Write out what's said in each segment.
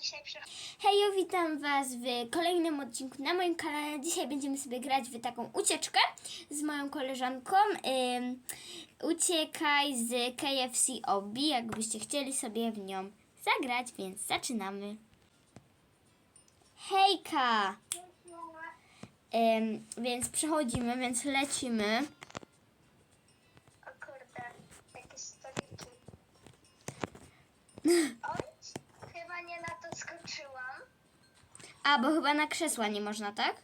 dzisiaj. Hejo, witam Was w kolejnym odcinku na moim kanale. Dzisiaj będziemy sobie grać w taką ucieczkę z moją koleżanką. Uciekaj z KFC Obi, jakbyście chcieli sobie w nią zagrać, więc zaczynamy. Hejka! Ym, więc przechodzimy, więc lecimy. O kurde, jakieś stoliki chyba nie na to skoczyłam. A, bo chyba na krzesła nie można, tak?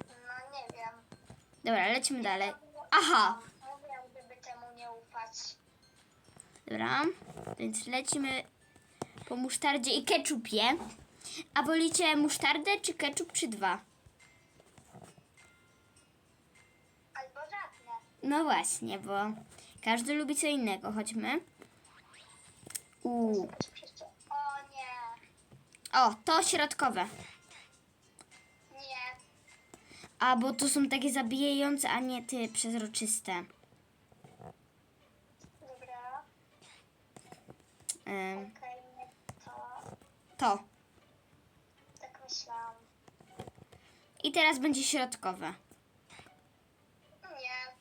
No nie wiem. Dobra, lecimy dalej. Aha! Mówiłam, żeby temu nie ufać. Dobra, więc lecimy po musztardzie i keczupie. A wolicie musztardę czy keczup czy dwa? Albo żadne. No właśnie, bo każdy lubi co innego. Chodźmy. Uuu. O, to środkowe. nie. A, bo to są takie zabijające, a nie ty przezroczyste. Dobra, Ym, okej, nie to. to. Tak myślałam. I teraz będzie środkowe. Nie.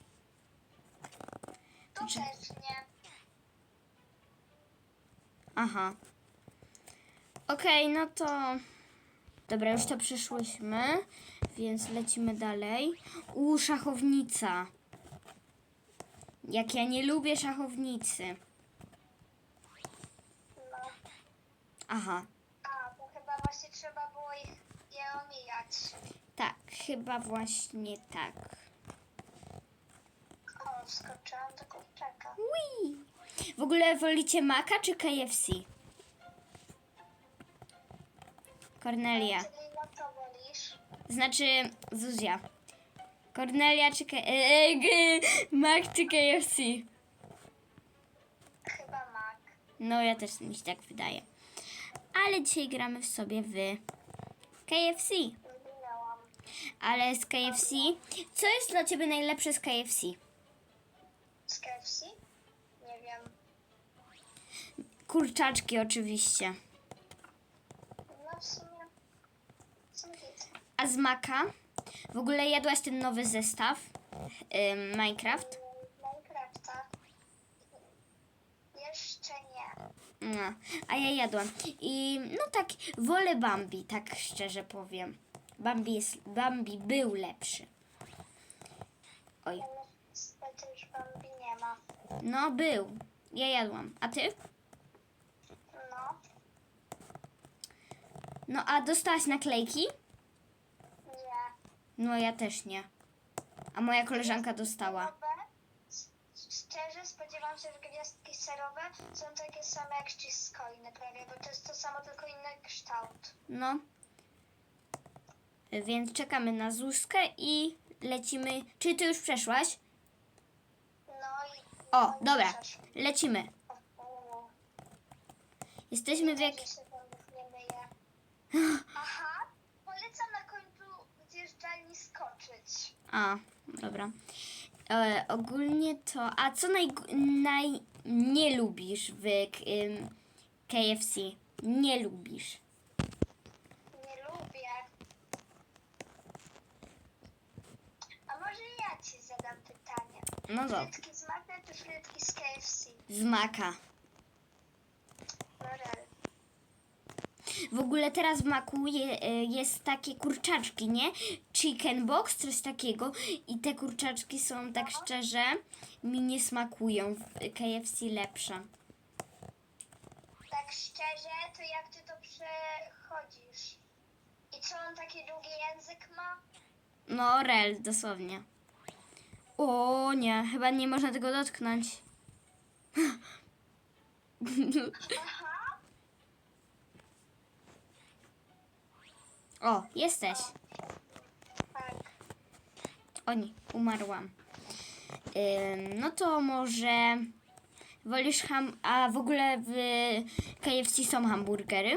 Tu Czy- też nie. Aha. Okej, no to. Dobra, już to przeszłyśmy, więc lecimy dalej. U, szachownica. Jak ja nie lubię szachownicy. Aha, A, to chyba właśnie trzeba było ich je omijać. tak, chyba właśnie tak. O, wskoczyłam do kurczaka. Ui. W ogóle wolicie Maka czy KFC? Kornelia. Znaczy Zuzia. Kornelia czy K... e, e, Mac czy KFC? Chyba mak. No ja też mi się tak wydaje. Ale dzisiaj gramy w sobie w KFC. Ale z KFC. Co jest dla ciebie najlepsze z KFC? Z KFC? Nie wiem. Kurczaczki oczywiście. No w sumie... Są git. A z Maka? W ogóle jadłaś ten nowy zestaw ym, Minecraft? Minecrafta. Jeszcze nie. No, a ja jadłam. I no tak, wolę Bambi, tak szczerze powiem. Bambi, jest, Bambi był lepszy. Oj, niestety już Bambi nie ma. no był. Ja jadłam. A ty? No. No a dostałaś naklejki? No ja też nie. A moja koleżanka dostała. Szczerze spodziewam się, że gwiazdki serowe są takie same jak cheese prawie, bo to jest to samo, tylko inny kształt. No. Więc czekamy na Zuzkę i lecimy. Czy ty już przeszłaś? No i... O, no i dobra. przeszło. Lecimy. O. Jesteśmy w jak... Się nie myje. Aha, polecam na końcu zjeżdżalni skoczyć. A, dobra. E, ogólnie to. A co naj, naj nie lubisz w ym, KFC? Nie lubisz. Nie lubię. A może ja ci zadam pytanie. No dobra. Frytki z Magna czy frytki z KFC? Z maka. Lorel. W ogóle teraz w maku je, e, jest takie kurczaczki, nie? Chicken box, coś takiego. I te kurczaczki są tak szczerze, mi nie smakują. W KFC lepsze. Tak szczerze, to jak ty to przechodzisz? I co on taki długi język ma? No, rel, dosłownie. O nie, chyba nie można tego dotknąć. Aha. O, jesteś. Tak. Oni, umarłam. Ym, no to może wolisz ham... A w ogóle w KFC są hamburgery?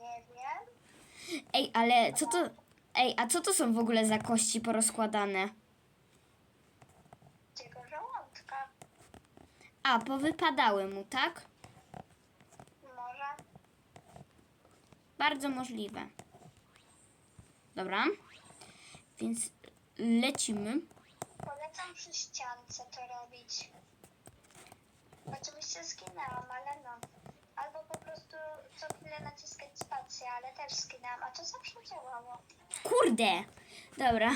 Nie wiem. Ej, ale co to... Ej, a co to są w ogóle za kości porozkładane? Jego żołądka. A, powypadały mu, tak? Może. Bardzo możliwe. Dobra. Więc lecimy. Polecam przy ściance to robić. Oczywiście zginęłam, ale no. Albo po prostu co chwilę naciskać spację, ale też zginęłam, a to zawsze działało. Kurde! Dobra.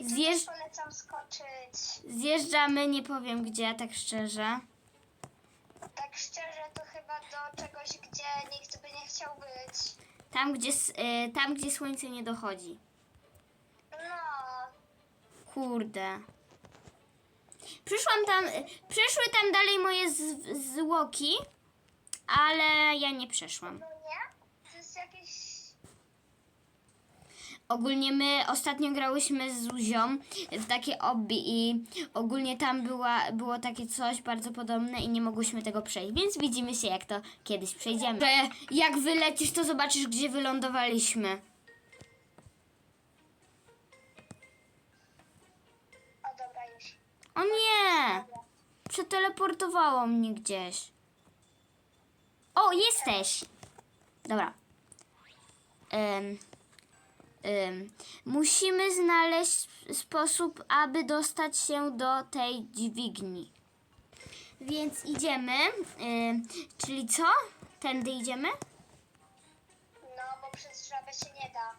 I tu Zjeżdż- też polecam skoczyć. Zjeżdżamy, nie powiem gdzie, tak szczerze. Tak szczerze to chyba do czegoś, gdzie nikt by nie chciał być. Tam, gdzie, s- y, tam, gdzie słońce nie dochodzi. No, Kurde. Przyszłam tam, y, przyszły tam dalej moje z, zwłoki, ale ja nie przeszłam. no nie? To jest jakieś... Ogólnie my ostatnio grałyśmy z Zuzią w takie obby i ogólnie tam była, było takie coś bardzo podobne i nie mogłyśmy tego przejść, więc widzimy się jak to kiedyś przejdziemy. Że jak wylecisz, to zobaczysz gdzie wylądowaliśmy. O, dobra, już. O nie! Przeteleportowało mnie gdzieś. O, jesteś! Dobra. Em, musimy znaleźć sposób, aby dostać się do tej dźwigni. Więc idziemy. em, czyli co? Tędy idziemy? No, bo przez żabę się nie da.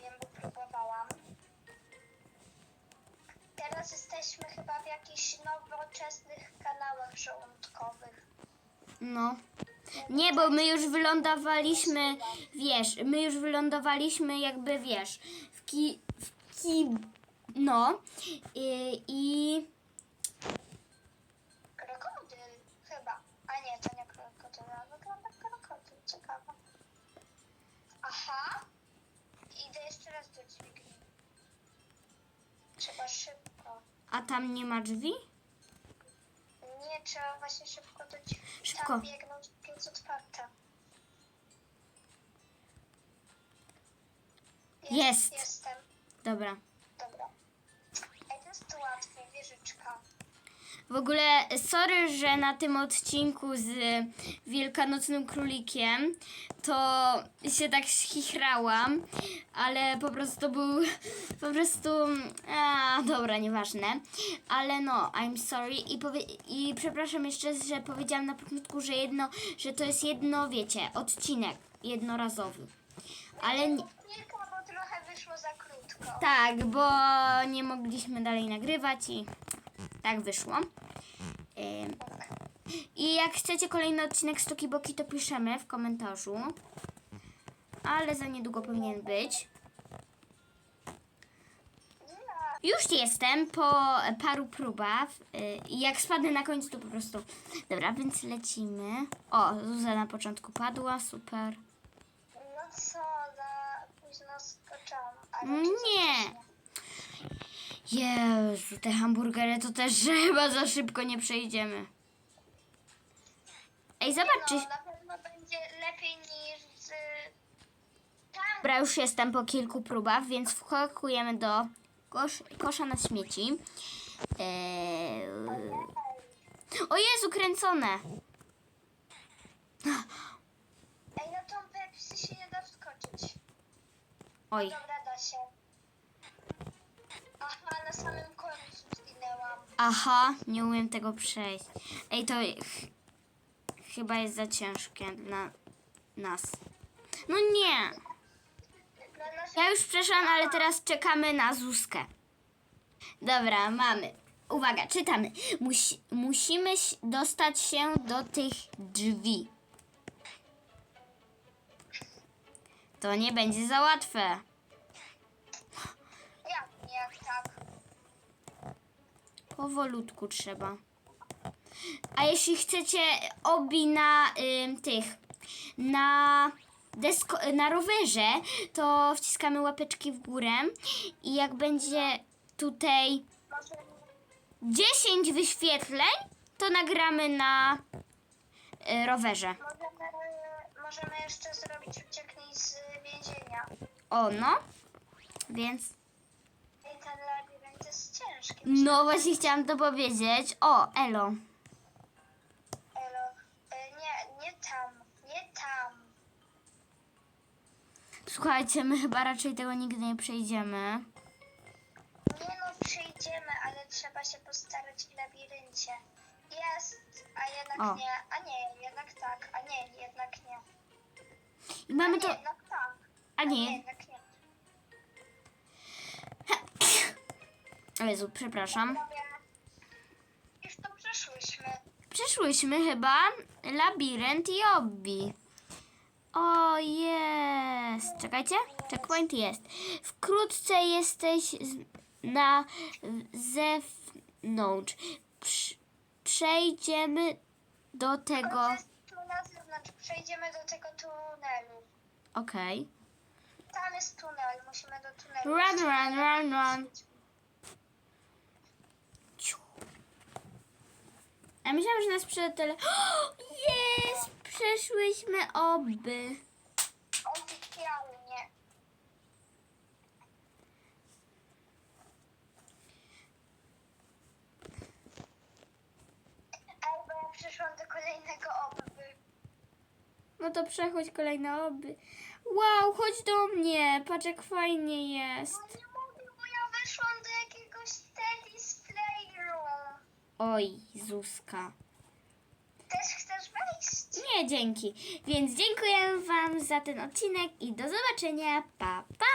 Wiem, bo próbowałam. Teraz jesteśmy chyba w jakichś nowoczesnych kanałach żołądkowych. No. Nie, bo my już wylądowaliśmy, wiesz, my już wylądowaliśmy jakby, wiesz, w ki... W ki no. I, I... Krokodyl chyba. A nie, to nie krokodyl, ale wygląda jak krokodyl. Ciekawe. Aha. Idę jeszcze raz do dźwigni. Trzeba szybko. A tam nie ma drzwi? Nie, trzeba właśnie szybko do dźwigni. Szybko. Tam biegnąć, Jest. Jestem. Dobra. Dobra. Ej, to jest wieżyczka. W ogóle, sorry, że na tym odcinku z Wielkanocnym Królikiem to się tak schichrałam, ale po prostu był po prostu, a dobra, nieważne, ale no, I'm sorry i, i przepraszam jeszcze, że powiedziałam na początku, że jedno, że to jest jedno, wiecie, odcinek jednorazowy, ale nie, Kilka, bo trochę wyszło za krótko. Tak, bo nie mogliśmy dalej nagrywać i tak wyszło. I jak chcecie kolejny odcinek Stoki Boki, to piszemy w komentarzu. Ale za niedługo powinien być. Już jestem po paru próbach. I jak spadnę na końcu, to po prostu. Dobra, więc lecimy. O, Zuza na początku padła, super. no co, za późno skoczałam. Ale nie. Jezu, te hamburgery to też chyba za szybko nie przejdziemy. Ej, zobacz, czy... No, na pewno będzie lepiej niż z... Tam. Dobra, już jestem po kilku próbach, więc wskakujemy do kosz, kosza na śmieci. Eee... O Jezu, kręcone! Ej, na tą Pepsi się nie da wskoczyć. Oj, Dobra, da się. Aha, na samym końcu zginęłam. Aha, nie umiem tego przejść. Ej, to ch chyba jest za ciężkie dla nas. No nie! Ja już przeszłam, ale teraz czekamy na Zuzkę. Dobra, mamy. Uwaga, czytamy. Musi, musimy dostać się do tych drzwi. To nie będzie za łatwe. Tak. Powolutku trzeba. A jeśli chcecie obi na ym, tych, na desko, na rowerze, to wciskamy łapeczki w górę i jak będzie tutaj Może 10 wyświetleń, to nagramy na y, rowerze. możemy, możemy jeszcze zrobić ucieknij z więzienia. O, no. Więc, książki. No właśnie chciałam to powiedzieć. O, Elo. Elo, e, nie, nie tam, nie tam. Słuchajcie, my chyba raczej tego nigdy nie przejdziemy. Nie no, przejdziemy, ale trzeba się postarać w labiryncie. Jest, a jednak O. nie, a nie, jednak tak, a nie, jednak nie. I A mamy nie, to... jednak tak, A a nie, nie, jednak nie. O Jezu, przepraszam. Już to przeszłyśmy. Przeszłyśmy chyba labirynt i obbi. O, jest. Czekajcie. Checkpoint jest. Wkrótce jesteś na zewnątrz. Prz- przejdziemy do tego. Tu na zewnątrz, przejdziemy do tego tunelu. Okej. Tam jest tunel, musimy do tunelu. Run, run, run, run. A myślałam, że nas przyjaciele. Jest! Przeszłyśmy obby. Oficjalnie. Albo ja przyszłam do kolejnego oby. No to przechodź kolejne oby. Wow, chodź do mnie. Patrz jak fajnie jest. Oj, Zuzka. Też chcesz wejść? Nie, dzięki. Więc dziękuję Wam za ten odcinek i do zobaczenia. Pa, pa!